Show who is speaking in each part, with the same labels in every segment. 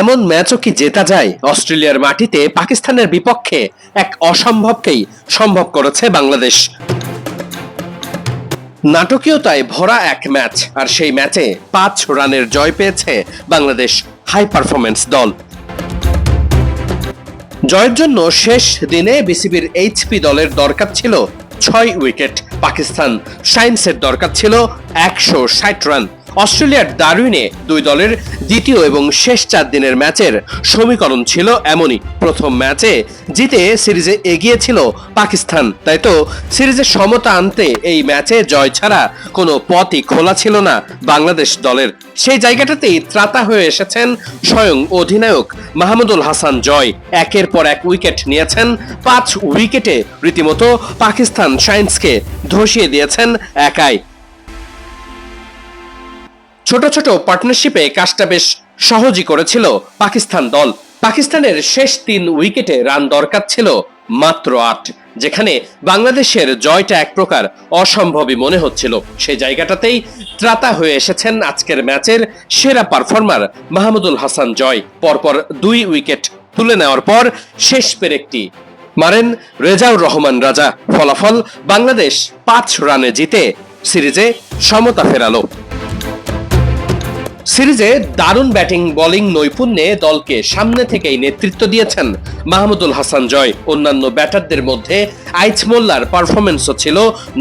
Speaker 1: এমন ম্যাচও কি জেতা যায়? অস্ট্রেলিয়ার মাটিতে পাকিস্তানের বিপক্ষে এক অসম্ভবকেই সম্ভব করেছে বাংলাদেশ। নাটকীয়তায় ভরা এক ম্যাচ, আর সেই ম্যাচে পাঁচ রানের জয় পেয়েছে বাংলাদেশ হাই পারফরমেন্স দল। জয়ের জন্য শেষ দিনে বিসিবির এইচপি দলের দরকার ছিল ছয় উইকেট। পাকিস্তান সায়েন্সের দরকার ছিল একশো ষাট রান। অস্ট্রেলিয়ার দারুইনে দুই দলের দ্বিতীয় এবং শেষ চার দিনের ম্যাচের সমীকরণ ছিল এমনই। প্রথম ম্যাচে জিতে সিরিজে এগিয়ে ছিল পাকিস্তান। তাই তো সিরিজে সমতা আনতে এই ম্যাচে জয় ছাড়া কোনো পথই খোলা ছিল না বাংলাদেশ দলের। সেই জায়গাটাতেই ত্রাতা হয়ে এসেছেন স্বয়ং অধিনায়ক মাহমুদুল হাসান জয়। একের পর এক উইকেট নিয়েছেন। পাঁচ উইকেটে রীতিমতো পাকিস্তান সায়েন্সকে ধসিয়ে দিয়েছেন একাই। ছোট ছোট পার্টনারশিপে কাজটা বেশ সহজই করেছিল পাকিস্তান দল। পাকিস্তানের শেষ তিন উইকেটে রান দরকার ছিল মাত্র আট, যেখানে বাংলাদেশের জয়টা এক প্রকার অসম্ভবই মনে হচ্ছিল। সেই জায়গাটাতেই ত্রাতা হয়ে এসেছেন আজকের ম্যাচের সেরা পারফর্মার মাহমুদুল হাসান জয়। পরপর দুই উইকেট তুলে নেওয়ার পর শেষ পেরেকটি মারেন রেজাউর রহমান রাজা। ফলাফল বাংলাদেশ পাঁচ রানে জিতে সিরিজে সমতা ফেরালো। সিরিজে দারুণ ব্যাটিং, বোলিং নৈপুণ্যে দলকে সামনে থেকেই নেতৃত্ব দিয়েছেন মাহমুদুল হাসান জয়। অন্যান্য ব্যাটারদের মধ্যে আইচ মোল্লার পারফরমেন্সও ছিল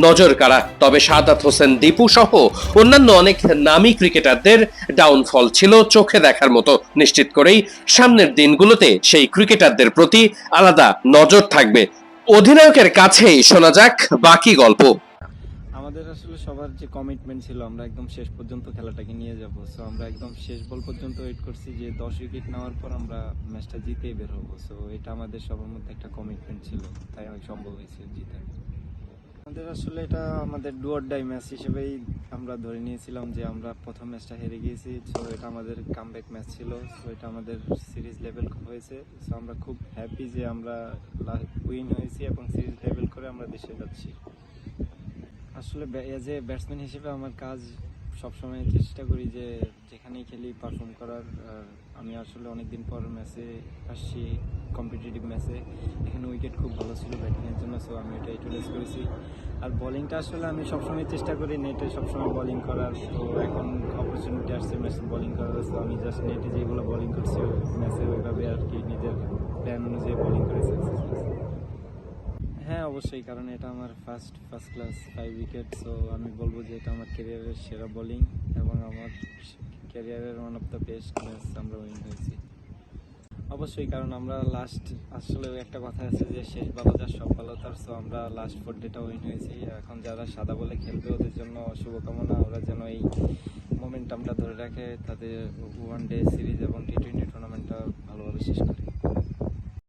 Speaker 1: নজর কাড়া তবে সাদাত হোসেন, দীপু সহ অন্যান্য অনেক নামী ক্রিকেটারদের ডাউনফল ছিল চোখে দেখার মতো। নিশ্চিত করেই সামনের দিনগুলোতে সেই ক্রিকেটারদের প্রতি আলাদা নজর থাকবে। অধিনায়কের কাছেই শোনা যাক বাকি গল্প।
Speaker 2: আমাদের আসলে সবার যে কমিটমেন্ট ছিল, আমরা একদম শেষ পর্যন্ত খেলাটাকে নিয়ে যাব। সো আমরা একদম শেষ বল পর্যন্ত ওয়েট করছি যে দশ উইকেট নেওয়ার পর আমরা ম্যাচটা জিতেই বের হব। সো এটা আমাদের সবার মধ্যে একটা কমিটমেন্ট ছিল। তাই অনেক সম্ভব হয়েছে জিতে আমাদের আসলে এটা আমাদের ডুয়ার ডাই ম্যাচ হিসেবেই আমরা ধরে নিয়েছিলাম যে আমরা প্রথম ম্যাচটা হেরে গিয়েছি। সো এটা আমাদের কামব্যাক ম্যাচ ছিল। সো এটা আমাদের সিরিজ লেভেল হয়েছে। সো আমরা খুব হ্যাপি যে আমরা উইন হয়েছি এবং সিরিজ লেভেল করে আমরা দেশে যাচ্ছি। আসলে এজ এ ব্যাটসম্যান হিসেবে আমার কাজ সবসময় চেষ্টা করি যে যেখানেই খেলি পারফর্ম করার। আমি আসলে অনেকদিন পর ম্যাচে আসছি কম্পিটিটিভ ম্যাচে এখানে উইকেট খুব ভালো ছিল ব্যাটিংয়ের জন্য সো আমি এটা ইউটিলাইজ করেছি। আর বোলিংটা আসলে আমি সবসময় চেষ্টা করি নেটে সবসময় বোলিং করার। তো এখন অপরচুনিটি আসছে ম্যাচে বলিং করার আমি জাস্ট নেটে যেগুলো বোলিং করছি ম্যাচে ওইভাবে আর কি নিজের প্ল্যান অনুযায়ী বোলিং করে সাকসেস হয়েছি হ্যাঁ অবশ্যই, কারণ এটা আমার first first class five wicket so আমি বলব যে এটা আমার ক্যারিয়ারের সেরা বোলিং এবং আমার ক্যারিয়ারের one of the best match আমরা উইন হয়েছি। অবশ্যই, কারণ আমরা লাস্ট আসলে একটা কথা আছে যে শেষ ভালো যার সব ভালো তার সো আমরা লাস্ট ফোর ডেটা উইন হয়েছি। এখন যারা সাদা বলে খেলবে, ওদের জন্য শুভকামনা। ওরা যেন এই মোমেন্টামটা ধরে রাখে, তাদের ওয়ান ডে সিরিজ এবং টি টোয়েন্টি টুর্নামেন্টটা ভালোভাবে শেষ করে।